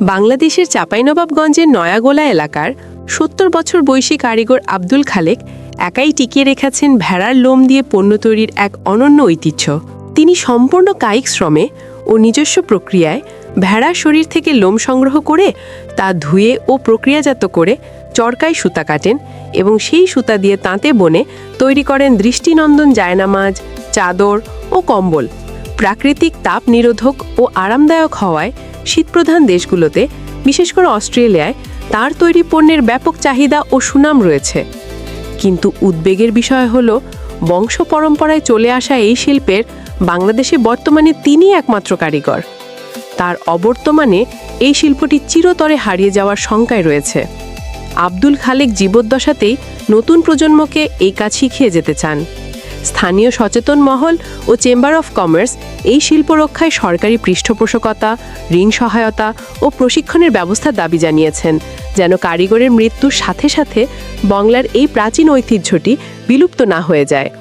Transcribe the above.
বাংলাদেশের চাঁপাইনবাবগঞ্জের নয়াগোলা এলাকার সত্তর বছর বয়সী কারিগর আব্দুল খালেক একাই টিকিয়ে রেখেছেন ভেড়ার লোম দিয়ে পণ্য তৈরির এক অনন্য ঐতিহ্য। তিনি সম্পূর্ণ কায়িক শ্রমে ও নিজস্ব প্রক্রিয়ায় ভেড়ার শরীর থেকে লোম সংগ্রহ করে তা ধুয়ে ও প্রক্রিয়াজাত করে চরকায় সুতা কাটেন এবং সেই সুতা দিয়ে তাঁতে বনে তৈরি করেন দৃষ্টিনন্দন জায়নামাজ, চাদর ও কম্বল। প্রাকৃতিক তাপ নিরোধক ও আরামদায়ক হওয়ায় শীতপ্রধান দেশগুলোতে, বিশেষ করে অস্ট্রেলিয়ায়, তার তৈরি পণ্যের ব্যাপক চাহিদা ও সুনাম রয়েছে। কিন্তু উদ্বেগের বিষয় হল, বংশ পরম্পরায় চলে আসা এই শিল্পের বাংলাদেশে বর্তমানে তিনি একমাত্র কারিগর। তার অবর্তমানে এই শিল্পটি চিরতরে হারিয়ে যাওয়ার শঙ্কায় রয়েছে। আব্দুল খালেক জীবদ্দশাতেই নতুন প্রজন্মকে এই কাজ শিখিয়ে যেতে চান। স্থানীয় সচেতন মহল ও চেম্বার অফ কমার্স এই শিল্প রক্ষায় সরকারি পৃষ্ঠপোষকতা, ঋণ সহায়তা ও প্রশিক্ষণের ব্যবস্থার দাবি জানিয়েছেন, যেন কারিগরের মৃত্যুর সাথে সাথে বাংলার এই প্রাচীন ঐতিহ্যটি বিলুপ্ত না হয়ে যায়।